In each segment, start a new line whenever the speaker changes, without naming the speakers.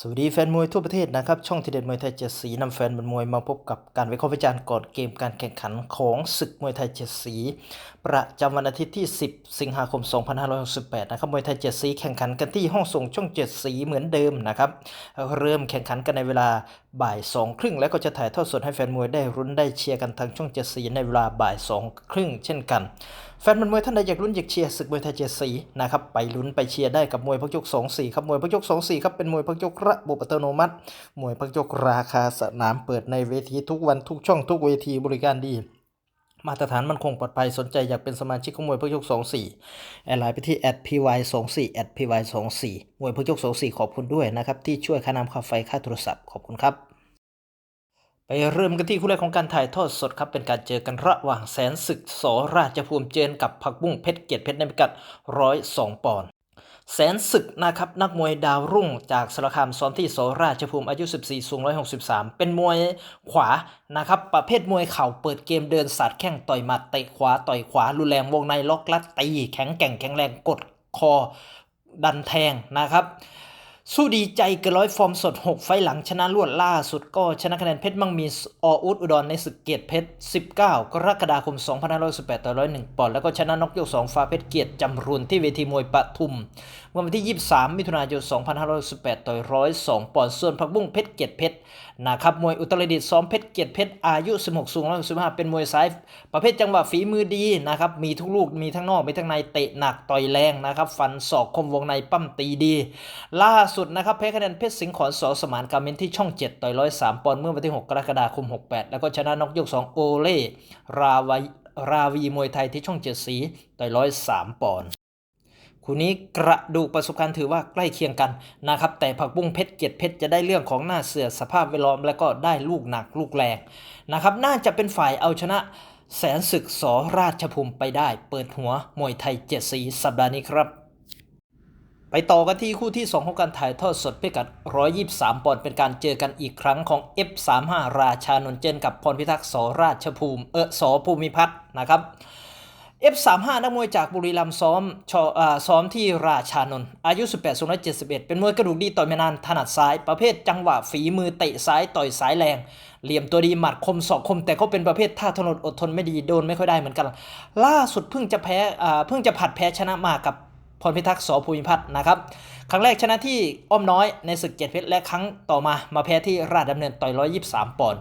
สวัสดีแฟนมวยทั่วประเทศนะครับ ช่องทีเด็ดมวยไทยเจ็ดสีนำแฟนบอลมวยมาพบกับการวิเคราะห์วิจารณ์ก่อนเกมการแข่งขันของศึกมวยไทยเจ็ดสี ประจำวันอาทิตย์ที่ 10 สิงหาคม 2568 นะครับมวยไทยเจ็ดสีแข่งขันกันที่ห้องส่งช่องเจ็ดสีเหมือนเดิมนะครับเริ่มแข่งขันกันในเวลาบ่ายสองครึ่งแล้วก็จะถ่ายทอดสดให้แฟนมวยได้รุ้นได้เชียร์กันทางช่องเจ็ดสีในเวลาบ่ายสองครึ่งเช่นกัน แฟนมวยท่านใดอยากลุ้นอยากเชียร์ศึกมวยไทยเจ็ดสีนะครับไปลุ้นไปเชียร์ได้กับมวยพักยกสองสี่ครับมวยพักยกสองสี่ครับเป็นมวยพักยกระบบอัตโนมัติ มวยพักยกราคาสนามเปิดในเวทีทุกวันทุกช่องทุกเวทีบริการดีมาตรฐานมันคงปลอดภัยสนใจอยากเป็นสมาชิกของมวยพักยก 24 แอดไลน์ไปที่ @py 2 4 @py 2 4มวยพักยก 24 ขอบคุณด้วยนะครับ ที่ช่วยค่าน้ำค่าไฟค่าโทรศัพท์ ขอบคุณครับ ไปเริ่มกันที่คู่แรกของการถ่ายทอดสดครับ เป็นการเจอกันระหว่างแสนศึกสราชภูมิเจนกับผักบุ้งเพชรเกียรติเพชรในพิกัดร้อยสองปอนด์แสนศึกนะครับนักมวยดาวรุ่งจากสารคามซ้อมที่โสราชภูมิอายุ 14 สูง 163 เป็นมวยขวานะครับ ประเภทมวยเข่าเปิดเกมเดินสาดแข้งต่อยหมัดเตะขวาต่อยขวารุนแรงวงในล็อกลัดตีแข็งแกร่งแข็งแรงกดคอดันแทงนะครับ สู้ดีใจเกินร้อยฟอร์มสด 6 ไฟหลังชนะรวดล่าสุดก็ชนะคะแนนเพชรมั่งมีออุดอุดรในศึกเกียรติเพชร 19 กรกฎาคม 2518ต่อ101 ปอนด์แล้วก็ชนะนกยก 2 ฟ้าเพชรเกียรติจำรุนที่เวทีมวยปทุมเมื่อวันที่ 23 มิถุนายน 2518ต่อ102 ปอนด์ส่วนผักบุ้งเพชรเกียรติเพชรนะครับมวยอุตรดิตถ์ซ้อมเพชรเกียรติเพชรอายุ 16 สูง 165 เป็นมวยซ้ายประเภทจังหวะฝีมือดีนะครับมีทุกลูกมีทั้งนอกมีทั้งในเตะหนักต่อยแรงนะครับฟันศอกคมวงในปั้มตีดีล่าสุดนะครับแพ้คะแนนเพชรสิงห์ขอนสอสมานการเมนที่ช่อง 7 ต่อย103ปอนด์เมื่อวันที่ 6 กรกฎาคม 68 แล้วก็ชนะนกยก 2 โอเล่ราวีราวีมวยไทยที่ช่อง 7 สีต่อย103ปอนด์คู่นี้กระดูกประสบการณ์ถือว่าใกล้เคียงกันนะครับ แต่ผักบุ้งเพชรเกียรติเพชรจะได้เรื่องของหน้าเสือสภาพแวดล้อม แล้วก็ได้ลูกหนักลูกแรงนะครับน่าจะเป็นฝ่ายเอาชนะแสนศึกสราชภูมิไปได้ เปิดหัวมวยไทยเจ็ดสีสัปดาห์นี้ครับ ไปต่อกันที่คู่ที่ 2 ของการถ่ายทอดสดพิกัด 123 ปอนด์เป็นการเจอกันอีกครั้งของ F35 ราชานนเจนกับพรพิทักษ์สราชภูมิ เออสภูมิพัฒน์นะครับ F35 นักมวยจากบุรีรัมย์ซ้อมชออาซ้อมที่ราชานนท์อายุ 18 071 เป็นมวยกระดูกดีต่อยไม่นานถนัดซ้าย ประเภทจังหวะฝีมือเตะซ้ายต่อยซ้ายแรง เหลี่ยมตัวดีหมัดคมศอกคม แต่เขาเป็นประเภทท่าทนอดทนไม่ดีโดนไม่ค่อยได้เหมือนกัน ล่าสุดเพิ่งจะแพ้อ่าเพิ่งจะผัดแพ้ชนะมากับ พรพิทักษ์สภูมิพัฒน์นะครับ ครั้งแรกชนะที่อ้อมน้อยในศึกเจ็ดเพชรและครั้งต่อมามาแพ้ที่ราชดำเนินต่อย123 ปอนด์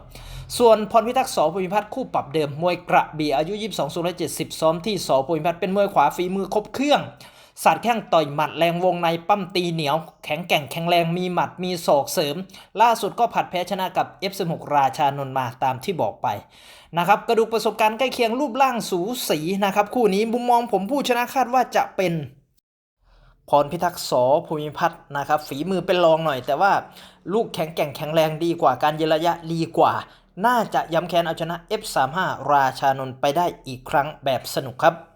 ส่วนพรพิทักษ์สภูมิพัฒน์คู่ปรับเดิมมวยกระบี่อายุ 22สูง170 ซ้อมที่สภูมิพัฒน์เป็นมวยขวาฝีมือครบเครื่องสาดแข้งต่อยหมัดแรงวงในปั้มตีเหนียว แข็งแกร่งแข็งแรงมีหมัดมีศอกเสริม ล่าสุดก็ผัดแพ้ชนะกับ F16 ราชานนท์มาตามที่บอกไปนะครับกระดูกประสบการณ์ใกล้เคียงรูปร่างสูสีนะครับคู่นี้มุมมองผมผู้ชนะคาดว่าจะเป็น พรพิทักษ์สภูมิพัฒน์นะครับ ฝีมือเป็นรองหน่อย แต่ว่าลูกแข็งแกร่งแข็งแรงดีกว่าการยืนระยะดีกว่า น่าจะย้ำแค้นเอาชนะ F35 ราชานนท์ไปได้อีกครั้งแบบสนุกครับ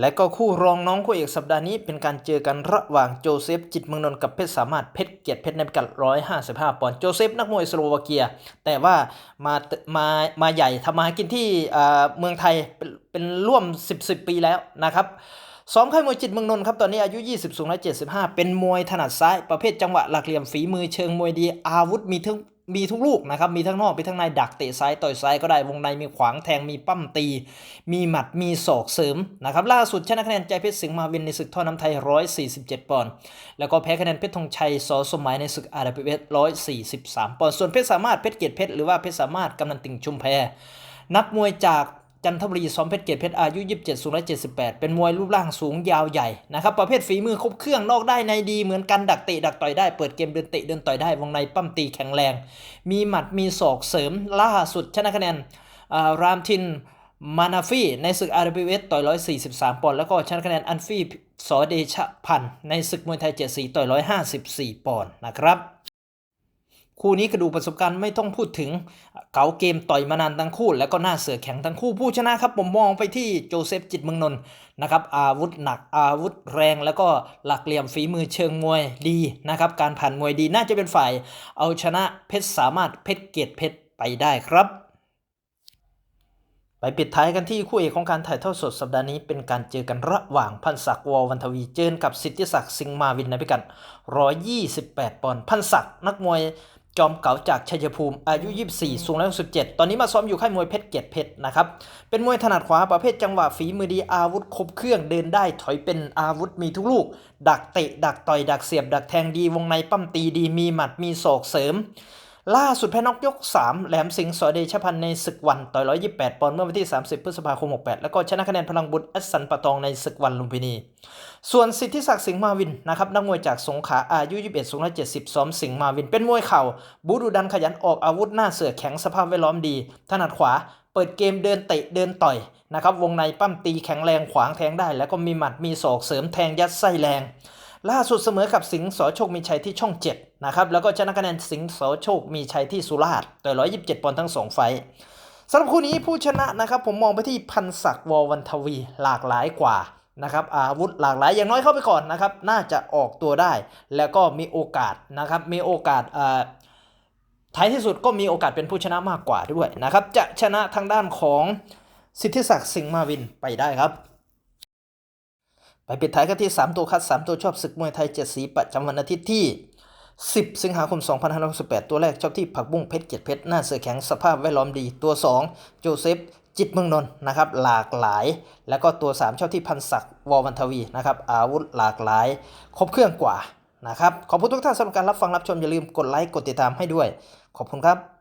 และก็คู่รองน้องคู่เอกสัปดาห์นี้เป็นการเจอกันระหว่างโจเซฟจิตเมืองนนท์กับเพชรสามารถเพชรเกียรติเพชรในพิกัด 155 ปอนด์โจเซฟนักมวยสโลวาเกีย แต่ว่ามามามาใหญ่ทำมาหากินที่เมืองไทยเป็นเป็นร่วม 10 10 ปีแล้วนะครับซ้อมค่ายมวยจิตเมืองนนท์ครับตอนนี้อายุ 20 สูง175 เป็นมวยถนัดซ้ายประเภทจังหวะหลักเหลี่ยมฝีมือเชิงมวยดีอาวุธมีทั้ง มีทุกลูกนะครับมีทั้งนอกมีทั้งในดักเตะซ้ายต่อยซ้ายก็ได้วงในมีขวางแทงมีปั้มตี มีหมัดมีศอกเสริมนะครับล่าสุดชนะคะแนนใจเพชรสิงห์มาวินในศึกท่อน้ำไทย 147 ปอนด์แล้วก็แพ้คะแนนเพชรธงชัยสอสมัยในศึกอาร์พีเอส143 ปอนด์ส่วนเพชรสามารถเพชรเกียรติเพชรหรือว่าเพชรสามารถกำนันติ่งชุมแพนักมวยจาก จันทบุรีซ้อมเพชรเกตเพชรอายุ 27 สูง 178 เป็นมวยรูปร่างสูงยาวใหญ่นะครับ ประเภทฝีมือครบเครื่องนอกได้ในดีเหมือนกันดักเตะดักต่อยได้เปิดเกมเดินเตะเดินต่อยได้วงในปั้มตีแข็งแรง มีหมัดมีศอกเสริมล่าสุดชนะคะแนนรามทินมานาฟีในศึก RWS ต่อย 143 ปอนด์แล้วก็ชนะคะแนนอันฟีสอเดชพันธ์ในศึกมวยไทยเจ็ดสีต่อย 154 ปอนด์นะครับ คู่นี้กระดูกประสบการณ์ไม่ต้องพูดถึงเก๋าเกมต่อยมานานทั้งคู่ แล้วก็หน้าเสือแข็งทั้งคู่ผู้ชนะครับ ผมมองไปที่โจเซฟจิตเมืองนนท์นะครับอาวุธหนักอาวุธแรงแล้วก็หลักเหลี่ยมฝีมือเชิงมวยดีนะครับการผ่านมวยดีน่าจะเป็นฝ่าย เอาชนะเพชรสามารถเพชรเกียรติเพชรไปได้ครับ ไปปิดท้ายกันที่คู่เอกของการถ่ายทอดสดสัปดาห์นี้เป็นการเจอกันระหว่างพันศักดิ์วอวันทวีเจอกับสิทธิศักดิ์สิงห์มาวินในพิกัด128 ปอนด์พันศักดิ์นักมวย จอมเก๋าจากชัยภูมิ อายุ 24 สูง167 ตอนนี้มาซ้อมอยู่ค่ายมวยเพชรเกียรติเพชรนะครับ เป็นมวยถนัดขวาประเภทจังหวะฝีมือดีอาวุธครบเครื่องเดินได้ถอยเป็นอาวุธมีทุกลูก ดักเตะ ดักต่อย ดักเสียบ ดักแทงดีวงในปั้มตีดีมีหมัดมีศอกเสริม ล่าสุดแพ้น็อกยก 3 แหลมสิงห์สอเดชพันในศึกวันต่อย 128 ปอนด์เมื่อวันที่ 30 พฤษภาคม 68 แล้วก็ชนะคะแนนพลังบุตรอัสสันปะตองในศึกวันลุมพินี ส่วนสิทธิศักดิ์สิงห์มาวินนะครับนักมวยจากสงขลาอายุ 21 สูง 170 ซ้อมสิงห์มาวิน เป็นมวยเข่า บูดูดันขยันออกอาวุธหน้าเสือแข็งสภาพแวดล้อมดี ถนัดขวาเปิดเกมเดินเตะเดินต่อยนะครับวงในปั้มตีแข็งแรงขวางแทงได้ แล้วก็มีหมัดมีศอกเสริมแทงยัดไส้แรง ล่าสุดเสมอกับสิงห์สโชคมีชัยที่ช่อง 7 นะครับ แล้วก็ชนะคะแนนสิงห์สโชคมีชัยที่สุราษฎร์ต่อย127 ปอนด์ทั้ง 2 ไฟสำหรับคู่นี้ผู้ชนะนะครับผมมองไปที่พันศักดิ์ววันทวีหลากหลายกว่านะครับอาวุธหลากหลายอย่างน้อยเข้าไปก่อนนะครับน่าจะออกตัวได้ แล้วก็มีโอกาสนะครับมีโอกาสอ่าท้ายที่สุดก็มีโอกาสเป็นผู้ชนะมากกว่าด้วยนะครับจะชนะทางด้านของสิทธิศักดิ์สิงห์มาวินไปได้ครับ ไปปิดท้ายกันที่ 3 ตัวคัด 3 ตัวชอบศึกมวยไทย 7 สีประจำวันอาทิตย์ที่ 10 สิงหาคม 2568 ตัวแรกชอบที่ผักบุ้งเพชรเกียรติเพชรหน้าเสือแข็งสภาพแวดล้อมดี ตัว 2 โจเซฟจิตเมืองนนท์นะครับหลากหลาย แล้วก็ตัว 3 ชอบที่พันศักดิ์วอวันทวีนะครับอาวุธหลากหลาย ครบเครื่องกว่านะครับขอบคุณทุกท่านสำหรับการรับฟังรับชมอย่าลืมกดไลค์กดติดตามให้ด้วย ขอบคุณครับ